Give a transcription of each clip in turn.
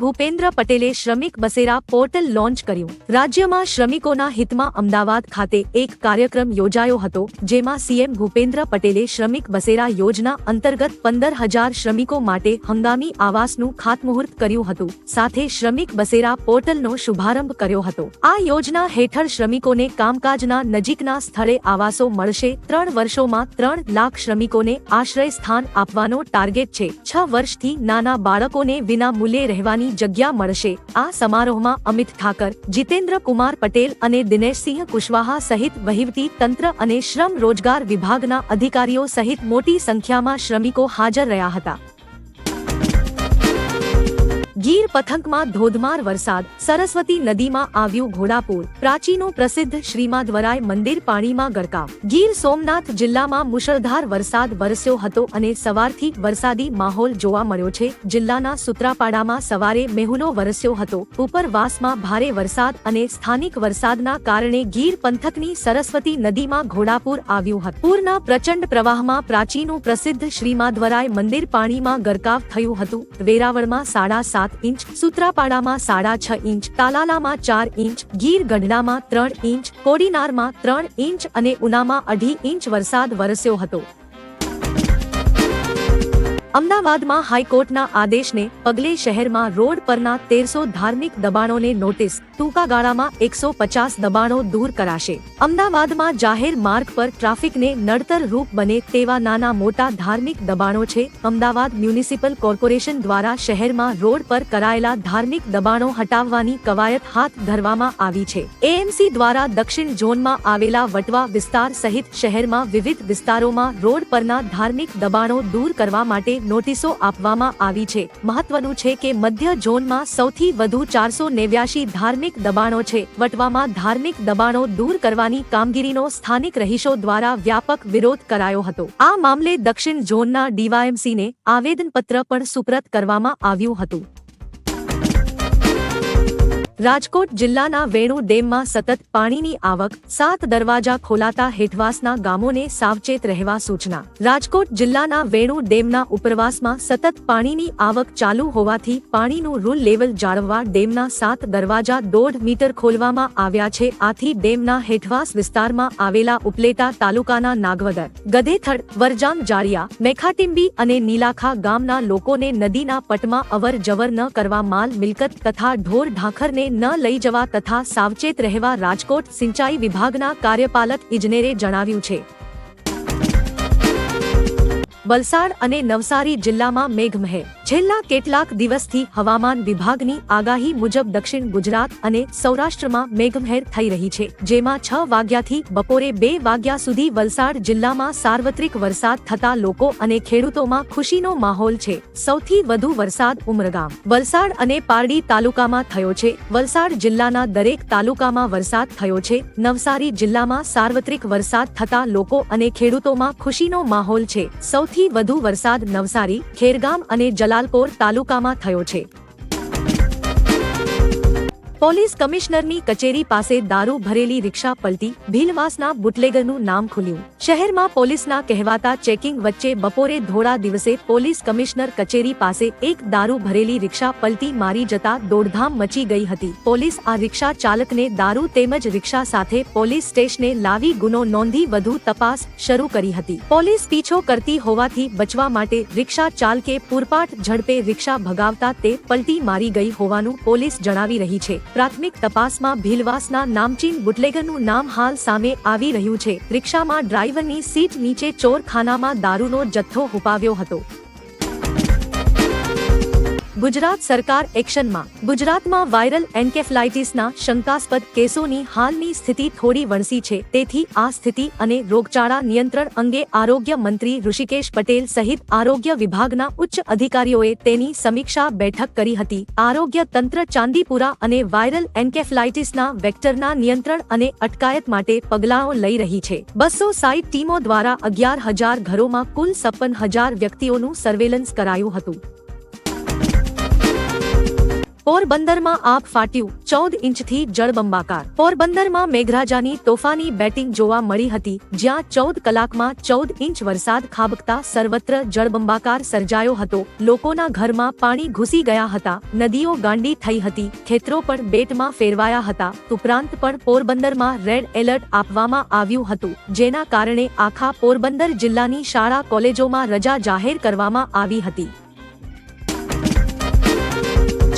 ભૂપેન્દ્ર પટેલે શ્રમિક બસેરા portal launch કર્યું. રાજ્યમાં શ્રમિકોના હિતમાં અમદાવાદ ખાતે એક કાર્યક્રમ યોજાયો હતો, જેમાં સીએમ ભૂપેન્દ્ર પટેલે શ્રમિક બસેરા યોજના અંતર્ગત પંદર હજાર શ્રમિકો માટે હંગામી આવાસનું ખાતમુહૂર્ત કર્યું હતું, સાથે શ્રમિક બસેરા પોર્ટલનો શુભારંભ કર્યો હતો. આ યોજના હેઠળ શ્રમિકોને કામકાજના નજીકના સ્થળે આવાસો મળશે, ત્રણ વર્ષોમાં ત્રણ લાખ શ્રમિકોને આશ્રય સ્થાન આપવાનો ટાર્ગેટ છે. છ વર્ષથી નાના બાળકોને વિના મૂલ્યે રહેવાની જગ્યા મળશે. આ સમારોહમાં અમિત ઠાકર, જીતેન્દ્ર કુમાર પટેલ અને દિનેશસિંહ કુશવાહા સહિત વહીવટી તંત્ર અને શ્રમ રોજગાર વિભાગના અધિકારીઓ સહિત મોટી સંખ્યામાં શ્રમિકો હાજર રહ્યા હતા. ગીર પથકમાં ધોધમાર વરસાદ, સરસ્વતી નદીમાં આવ્યું ઘોડાપૂર, પ્રાચીનો પ્રસિદ્ધ શ્રીમાધવરાય મંદિર પાણીમાં ગરકાવ. ગીર સોમનાથ જિલ્લામાં મુશળધાર વરસાદ વરસ્યો હતો અને સવારથી વરસાદી માહોલ જોવા મળ્યો છે. જિલ્લાના સુત્રાપાડામાં સવારે મેહુલો વરસ્યો હતો. ઉપરવાસમાં ભારે વરસાદ અને સ્થાનિક વરસાદના કારણે ગીર પંથકની સરસ્વતી નદીમાં ઘોડાપૂર આવ્યું હતું. પૂરના પ્રચંડ પ્રવાહમાં પ્રાચીનું પ્રસિદ્ધ શ્રીમાધવરાય મંદિર પાણીમાં ગરકાવ થયું હતું. વેરાવળમાં સાડા સાત ઇંચ, સુત્રાપાડામાં સાડા છ ઇંચ, તાલાલામાં ચાર ઇંચ ગીર ગઢડામાં ત્રણ ઇંચ, કોડીનારમાં ત્રણ ઇંચ અને ઉનામાં અઢી ઇંચ વરસાદ વરસ્યો હતો. અમદાવાદમાં હાઈકોર્ટના આદેશને પગલે શહેરમાં રોડ પરના તેરસો ધાર્મિક દબાણોને નોટિસ, ટૂંકા ગાળામાં એકસો પચાસ દબાણો દૂર કરાશે. અમદાવાદમાં જાહેર માર્ગ પર ટ્રાફિકને નડતર રૂપ બને તેવા નાના મોટા ધાર્મિક દબાણો છે. અમદાવાદ મ્યુનિસિપલ કોર્પોરેશન દ્વારા શહેરમાં રોડ પર કરાયેલા ધાર્મિક દબાણો હટાવવાની કવાયત હાથ ધરવામાં આવી છે. એએમસી દ્વારા દક્ષિણ ઝોનમાં આવેલા વટવા વિસ્તાર સહિત શહેરમાં વિવિધ વિસ્તારોમાં રોડ પરના ધાર્મિક દબાણો દૂર કરવા માટે નોટિસો આપવામાં આવી છે. મહત્વનું છે કે મધ્ય ઝોનમાં સૌથી વધુ ચારસો નેવ્યાશી ધાર્મિક દબાણો છે. વટવામાં ધાર્મિક દબાણો દૂર કરવાની કામગીરીનો સ્થાનિક રહીશો દ્વારા વ્યાપક વિરોધ કરાયો હતો. આ મામલે દક્ષિણ ઝોનના ડીવાયએમસીને આવેદનપત્ર પણ સુપ્રત કરવામાં આવ્યું હતું. રાજકોટ જિલ્લાના વેણુ ડેમમાં સતત પાણીની આવક, સાત દરવાજા ખોલાતા હેઠવાસના ગામોને સાવચેત રહેવા સૂચના. રાજકોટ જિલ્લાના વેણુ ડેમના ઉપરવાસમાં સતત પાણીની આવક ચાલુ હોવાથી પાણીનું રૂલ લેવલ જાળવવા ડેમના સાત દરવાજા દોઢ મીટર ખોલવામાં આવ્યા છે. આથી ડેમના હેઠવાસ વિસ્તારમાં આવેલા ઉપલેટા તાલુકાના નાગવદર, ગધેથડ વરજાંગ જાળિયા મેખાટીંબી અને નીલાખા ગામના લોકોને નદીના પટમાં અવર જવર ન કરવા માલ મિલકત તથા ઢોર ઢાંખરને ન લઈ જવા તથા સાવચેત રહેવા રાજકોટ સિંચાઈ વિભાગના કાર્યપાલક ઇજનેરે જણાવ્યું છે. વલસાડ અને નવસારી જિલ્લામાં મેઘમહેર. છેલ્લા કેટલાક દિવસથી હવામાન વિભાગની આગાહી મુજબ દક્ષિણ ગુજરાત અને સૌરાષ્ટ્રમાં મેઘમહેર થઈ રહી છે, જેમાં છ વાગ્યાથી બપોરે બે વાગ્યા સુધી વલસાડ જિલ્લામાં સાર્વત્રિક વરસાદ થતા લોકો અને ખેડૂતોમાં ખુશીનો માહોલ છે. સૌથી વધુ વરસાદ ઉમરગામ, વલસાડ અને પારડી તાલુકામાં થયો છે. વલસાડ જિલ્લાના દરેક તાલુકામાં વરસાદ થયો છે. નવસારી જિલ્લામાં સાર્વત્રિક વરસાદ થતા લોકો અને ખેડૂતોમાં ખુશીનો માહોલ છે. સૌથી વધુ વરસાદ નવસારી ખેરગામ અને જલાલપોર તાલુકામાં થયો છે. પોલીસ કમિશનરની કચેરી પાસે દારૂ ભરેલી રિક્ષા પલટી ભીલવાસના બુટલેગરનું નામ ખુલ્યું. શહેરમાં પોલીસના કહેવાતા ચેકિંગ વચ્ચે બપોરે ધોળા દિવસે પોલીસ કમિશનર કચેરી પાસે એક દારૂ ભરેલી રિક્ષા પલટી મારી જતા દોડધામ મચી ગઈ હતી. પોલીસ આ રિક્ષા ચાલકને દારૂ તેમજ રિક્ષા સાથે પોલીસ સ્ટેશને લાવી ગુનો નોંધી વધુ તપાસ શરૂ કરી હતી. પોલીસ પીછો કરતી હોવાથી બચવા માટે રિક્ષા ચાલકે પૂરપાટ ઝડપે રિક્ષા ભગાવતા તે પલટી મારી ગઈ હોવાનું પોલીસ જણાવી રહી છે. પ્રાથમિક તપાસમાં ભીલવાસના નામચીન બુટલેગરનું નામ હાલ સામે આવી રહ્યું છે. રિક્ષામાં ડ્રાઈવરની સીટ નીચે ચોરખાનામાં દારૂનો જથ્થો હુપાવ્યો હતો. ગુજરાત સરકાર એક્શનમાં. ગુજરાતમાં વાયરલ એન્કેફલાઇટિસના શંકાસ્પદ કેસોની હાલની સ્થિતિ થોડી વણસી છે. તેથી આ સ્થિતિ અને રોગચાળા નિયંત્રણ અંગે આરોગ્ય મંત્રી ઋષિકેશ પટેલ સહિત આરોગ્ય વિભાગના ઉચ્ચ અધિકારીઓએ તેની સમીક્ષા બેઠક કરી હતી. આરોગ્ય તંત્ર ચાંદીપુરા અને વાયરલ એન્કેફલાઇટિસના વેક્ટરના નિયંત્રણ અને અટકાયત માટે પગલાઓ લઈ રહી છે. બસો સાઈઠ ટીમો દ્વારા અગિયાર હજાર ઘરોમાં કુલ છપ્પન હજાર વ્યક્તિઓનું સર્વેલન્સ કરાયું હતું. પોરબંદરમાં આપ ફાટ્યું, ચૌદ ઇંચથી જળબંબાકાર. પોરબંદરમાં મેઘરાજાની તોફાની બેટિંગ જોવા મળી હતી, જ્યાં ચૌદ કલાકમાં ચૌદ ઇંચ વરસાદ ખાબકતા સર્વત્ર જળબંબાકાર સર્જાયો હતો. લોકોના ઘરમાં પાણી ઘૂસી ગયા હતા, નદીઓ ગાંડી થઈ હતી, ખેતરો પણ બેટમાં ફેરવાયા હતા. ઉપરાંત પણ પોરબંદરમાં રેડ એલર્ટ આપવામાં આવ્યું હતું, જેના કારણે આખા પોરબંદર જિલ્લાની શાળા કોલેજોમાં રજા જાહેર કરવામાં આવી હતી.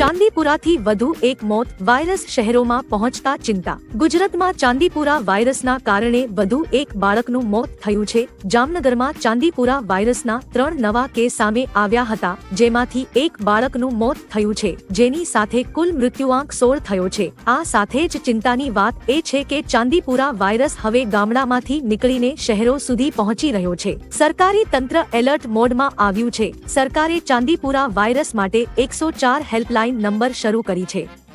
ચાંદીપુરાથી વધુ એક મોત વાયરસ શહેરોમાં પહોંચતા ચિંતા. ગુજરાતમાં ચાંદીપુરા વાયરસના કારણે વધુ એક બાળકનું મોત થયું છે. જામનગરમાં ચાંદીપુરા વાયરસના ત્રણ નવા કેસ સામે આવ્યા હતા, જેમાંથી એક બાળકનું મોત થયું છે. જેની સાથે કુલ મૃત્યુઆંક સોળ થયો છે. આ સાથે જ ચિંતાની વાત એ છે કે ચાંદીપુરા વાયરસ હવે ગામડામાંથી નીકળીને શહેરો સુધી પહોંચી રહ્યો છે. સરકારી તંત્ર એલર્ટ મોડમાં આવ્યું છે. સરકારે ચાંદીપુરા વાયરસ માટે એકસો ચાર હેલ્પલાઇન નંબર શરૂ કરી છે.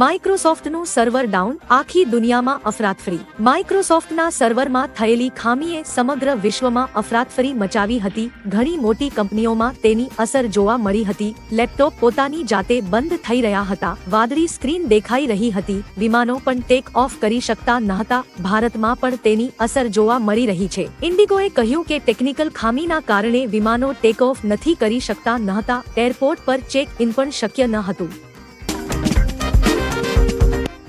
માઇક્રોસોફ્ટનું સર્વર ડાઉન આખી દુનિયામાં અફરાતફરી. માઇક્રોસોફ્ટના સર્વરમાં થયેલી ખામીએ સમગ્ર વિશ્વમાં અફરાતફરી મચાવી હતી. ઘણી મોટી કંપનીઓમાં તેની અસર જોવા મળી હતી. લેપટોપ પોતાની જાતે બંધ થઈ રહ્યા હતા. વાદળી સ્ક્રીન દેખાઈ રહી હતી. વિમાનો પણ ટેક ઓફ કરી શકતા નહોતા. ભારતમાં પણ તેની અસર જોવા મળી રહી છે. ઇન્ડિગોએ કહ્યું કે ટેકનિકલ ખામીના કારણે વિમાનો ટેક ઓફ નથી કરી શકતા નહોતા. એરપોર્ટ પર ચેક ઇન પણ શક્ય ન હતું.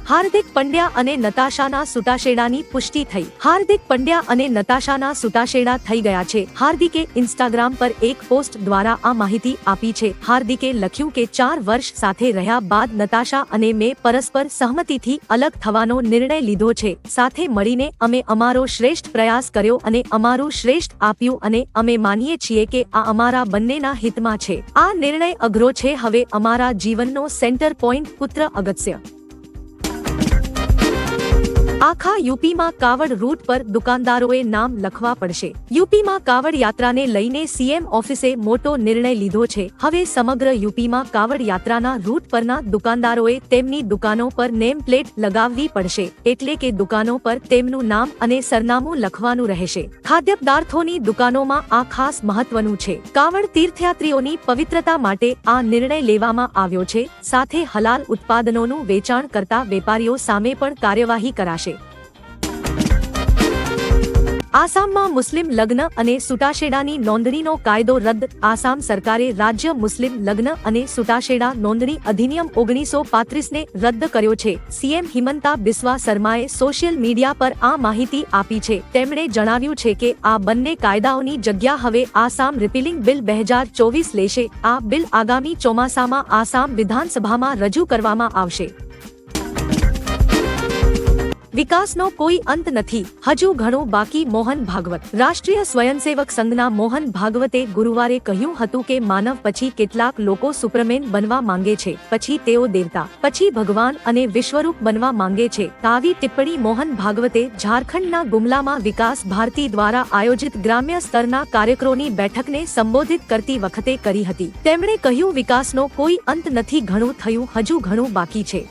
હાર્દિક પંડ્યા અને નતાશાના સુટાશેડાની પુષ્ટિ થઈ. હાર્દિક પંડ્યા અને નતાશાના સુટાશેડા થઈ ગયા છે. હાર્દિકે ઇન્સ્ટાગ્રામ પર એક પોસ્ટ દ્વારા આ માહિતી આપી છે. હાર્દિકે લખ્યું કે ચાર વર્ષ સાથે રહ્યા બાદ નતાશા અને મેં પરસ્પર સહમતિથી અલગ થવાનો નિર્ણય લીધો છે. સાથે મળીને અમે અમારો શ્રેષ્ઠ પ્રયાસ કર્યો અને અમારું શ્રેષ્ઠ આપ્યું અને અમે માનીએ છીએ કે આ અમારા બંનેના હિતમાં છે. આ નિર્ણય અઘરો છે. હવે અમારા જીવનનો સેન્ટર પોઈન્ટ પુત્ર અગત્ય. આખા યુપીમાં કાવડ રૂટ પર દુકાનદારોએ નામ લખવા પડશે. યુપીમાં કાવડ યાત્રાને લઈને સીએમ ઓફિસે મોટો નિર્ણય લીધો છે. હવે સમગ્ર યુપીમાં કાવડ યાત્રાના રૂટ પરના દુકાનદારોએ તેમની દુકાનો પર નેમ પ્લેટ લગાવવી પડશે, એટલે કે દુકાનો પર તેમનું નામ અને સરનામું લખવાનું રહેશે. ખાદ્ય પદાર્થોની દુકાનોમાં આ ખાસ મહત્વનું છે. કાવડ તીર્થયાત્રીઓની પવિત્રતા માટે આ નિર્ણય લેવામાં આવ્યો છે. સાથે હલાલ ઉત્પાદનોનું વેચાણ કરતા વેપારીઓ સામે પણ કાર્યવાહી કરાશે. આસામમાં મુસ્લિમ લગ્ન અને સુટાશેડાની નોંધણીનો કાયદો રદ, આસામ સરકારે રાજ્ય મુસ્લિમ લગ્ન અને સુટાશેડા નોંધણી અધિનિયમ ઓગણીસો પાંત્રીસને રદ કર્યો છે. સીએમ હિમંતા બિસ્વા શર્માએ સોશિયલ મીડિયા પર આ માહિતી આપી છે. તેમણે જણાવ્યું છે કે આ બંને કાયદાઓની જગ્યા હવે આસામ રિપીલિંગ બિલ બે હજાર ચોવીસ લેશે. આ બિલ આગામી ચોમાસામાં આસામ વિધાનસભામાં રજૂ કરવામાં આવશે. વિકાસનો કોઈ અંત નથી. હજુ ઘણું બાકી મોહન ભાગવત. રાષ્ટ્રીય સ્વયંસેવક સંઘના મોહન ભાગવતે ગુરુવારે કહ્યું હતું કે માનવ પછી કેટલાક લોકો સુપ્રમેન બનવા માંગે છે, પછી તેઓ દેવતા, પછી ભગવાન અને વિશ્વરૂપ બનવા માંગે છે. આવી ટિપ્પણી મોહન ભાગવતે ઝારખંડના ગુમલામાં વિકાસ ભારતી દ્વારા આયોજિત ગ્રામ્ય સ્તરના કાર્યક્રમોની બેઠકને સંબોધિત કરતી વખતે કરી હતી. તેમણે કહ્યું, વિકાસનો કોઈ અંત નથી, ઘણું થયું, હજુ ઘણું બાકી છે.